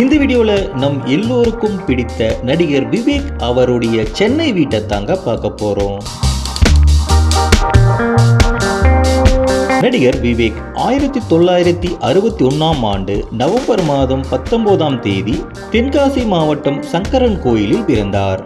இந்த வீடியோவில் நம் எல்லோருக்கும் பிடித்த நடிகர் விவேக் அவருடைய சென்னை வீட்டை தாங்க பார்க்க போகிறோம் நடிகர் விவேக் ஆயிரத்தி தொள்ளாயிரத்தி அறுபத்தி ஒன்றாம் ஆண்டு நவம்பர் மாதம் பத்தொன்பதாம் தேதி தென்காசி மாவட்டம் சங்கரன் கோயிலில் பிறந்தார்.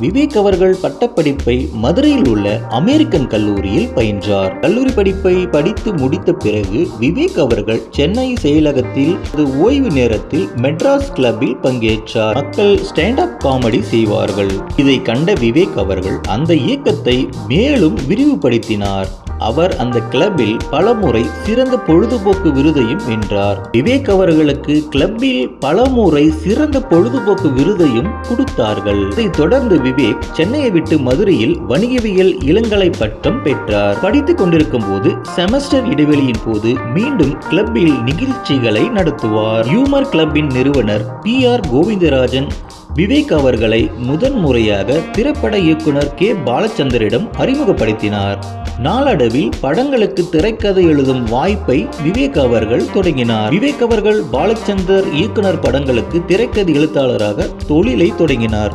விவேக் அவர்கள் பட்டப்படிப்பை மதுரையில் உள்ள அமெரிக்கன் கல்லூரியில் பயின்றார். கல்லூரி படிப்பை படித்து முடித்த பிறகு விவேக் அவர்கள் சென்னை செயலகத்தில் ஓய்வு நேரத்தில் மெட்ராஸ் கிளப்பில் பங்கேற்றார். மக்கள் ஸ்டாண்ட் அப் காமெடி செய்வார்கள். இதை கண்ட விவேக் அவர்கள் அந்த இயக்கத்தை மேலும் விரிவுபடுத்தினார். அவர் அந்த கிளப்பில் பலமுறை சிறந்த பொழுதுபோக்கு விருதையும் வென்றார். விவேக் அவர்களுக்கு கிளப்பில் பலமுறை சிறந்த பொழுதுபோக்கு விருதையும் கொடுத்தார்கள். இதைத் தொடர்ந்து விவேக் சென்னையை விட்டு மதுரையில் வணிகவியல் இளங்கலை பட்டம் பெற்றார். படித்துக் கொண்டிருக்கும் போது செமஸ்டர் இடைவெளியின் போது மீண்டும் கிளப்பில் நிகழ்ச்சிகளை நடத்துவார். ஹியூமர் கிளப்பின் நிறுவனர் பி ஆர் கோவிந்தராஜன் விவேக் அவர்களை முதன் முறையாக திரைப்பட இயக்குனர் கே. பாலச்சந்தரிடம் அறிமுகப்படுத்தினார். நாளடைவில் படங்களுக்கு திரைக்கதை எழுதும் வாய்ப்பை விவேக் அவர்கள் தொடங்கினார். விவேக் அவர்கள் பாலச்சந்தர் இயக்குனர் படங்களுக்கு திரைக்கதை எழுத்தாளராக தொழிலை தொடங்கினார்.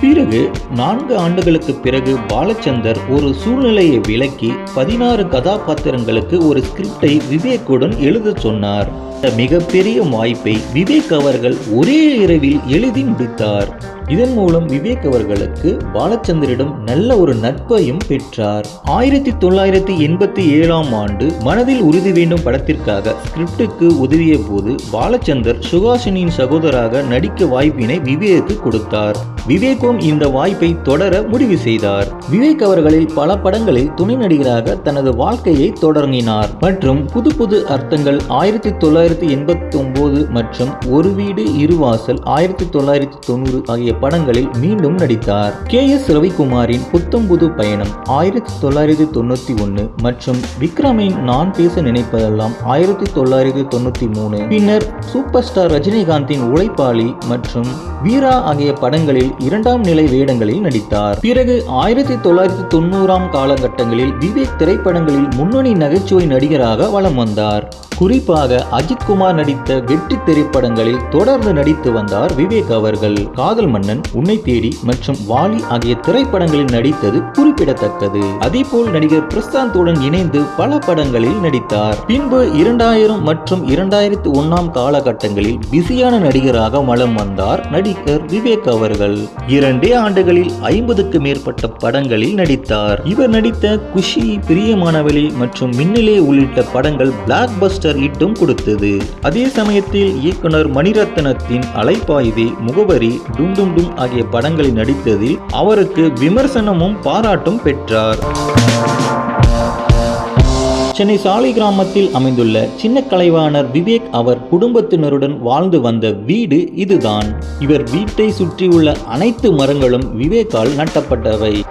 பிறகு நான்கு ஆண்டுகளுக்கு பிறகு பாலச்சந்தர் ஒரு சூழ்நிலையை விளக்கி பதினாறு கதாபாத்திரங்களுக்கு ஒரு ஸ்கிரிப்டை விவேக்குடன் எழுதச் சொன்னார். இந்த மிகப்பெரிய வாய்ப்பை விவேக் அவர்கள் ஒரே இரவில் எழுதி முடித்தார். இதன் மூலம் விவேக் அவர்களுக்கு பாலச்சந்தரிடம் நல்ல ஒரு நட்பையும் பெற்றார். ஆயிரத்தி தொள்ளாயிரத்தி எண்பத்தி ஏழாம் ஆண்டு மனதில் உறுதி வேண்டும் படத்திற்காக ஸ்கிரிப்டுக்கு உதவிய போது பாலச்சந்தர் சுகாசினியின் சகோதராக நடிக்க வாய்ப்பினை விவேக்கு கொடுத்தார். விவேக்கும் இந்த வாய்ப்பை தொடர முடிவு செய்தார். விவேக் அவர்களில் பல படங்களில் துணை நடிகராக தனது வாழ்க்கையை தொடங்கினார். மற்றும் புது புது அர்த்தங்கள் ஆயிரத்தி தொள்ளாயிரத்தி எண்பத்தி ஒன்பது மற்றும் ஒரு வீடு இருவாசல் ஆயிரத்தி தொள்ளாயிரத்தி தொண்ணூறு ஆகிய படங்களில் மீண்டும் நடித்தார். கே எஸ் ரவிக்குமாரின் புத்தம்புது பயணம் ஆயிரத்தி தொள்ளாயிரத்தி தொண்ணூத்தி ஒன்று மற்றும் விக்ரமின் நான் பேச நினைப்பதெல்லாம் ஆயிரத்தி தொள்ளாயிரத்தி தொண்ணூத்தி மூணு. பின்னர் சூப்பர் ஸ்டார் ரஜினிகாந்தின் உழைப்பாளி மற்றும் வீரா ஆகிய படங்களில் இரண்டாம் நிலை வேடங்களில் நடித்தார். பிறகு ஆயிரத்தி தொள்ளாயிரத்தி தொண்ணூறாம் காலகட்டங்களில் விவேக் திரைப்படங்களில் முன்னணி நகைச்சுவை நடிகராக வலம் வந்தார். குறிப்பாக அஜித் குமார் நடித்த வெற்றி திரைப்படங்களில் தொடர்ந்து நடித்து வந்தார் விவேக் அவர்கள். காதல் மன்னன் உன்னை தேடி மற்றும் வாலி ஆகிய திரைப்படங்களில் நடித்தது குறிப்பிடத்தக்கது. அதேபோல் நடிகர் பிரசாந்துடன் இணைந்து பல படங்களில் நடித்தார். பின்பு இரண்டாயிரம் மற்றும் இரண்டாயிரத்தி ஒன்னாம் காலகட்டங்களில் பிஸியான நடிகராக வலம் வந்தார் நடிகர் விவேக் அவர்கள். இரண்டே ஆண்டுகளில் ஐம்பதுக்கு மேற்பட்ட படங்களில் நடித்தார். இவர் நடித்த குஷி பிரியமானவளி மற்றும் மின்னலே உள்ளிட்ட படங்கள் பிளாக் பஸ்டர் இட்டும் கொடுத்தது. அதே சமயத்தில் இயக்குனர் மணிரத்னத்தின் அலைப்பாய்தி முகவரி டும் டும் டும் ஆகிய படங்களில் நடித்ததில் அவருக்கு விமர்சனமும் பாராட்டும் பெற்றார். சென்னை சாலை கிராமத்தில் அமைந்துள்ள சின்ன கலைவாணர் விவேக் அவர் குடும்பத்தினருடன் வாழ்ந்து வந்த வீடு இதுதான். இவர் வீட்டை சுற்றியுள்ள அனைத்து மரங்களும் விவேக்கால் நட்டப்பட்டவை.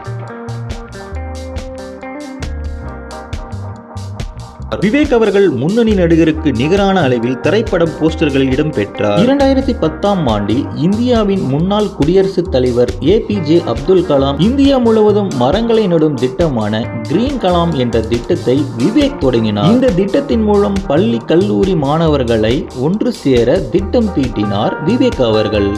விவேக் அவர்கள் முன்னணி நடிகருக்கு நிகரான அளவில் திரைப்படம் போஸ்டர்களில் இடம்பெற்றார். இரண்டாயிரத்தி பத்தாம் ஆண்டில் இந்தியாவின் முன்னாள் குடியரசுத் தலைவர் A P J Abdul Kalam India முழுவதும் மரங்களை நடும் திட்டமான கிரீன் கலாம் என்ற திட்டத்தை விவேக் தொடங்கினார். இந்த திட்டத்தின் மூலம் பள்ளி கல்லூரி மாணவர்களை ஒன்று சேர திட்டம் தீட்டினார் விவேக் அவர்கள்.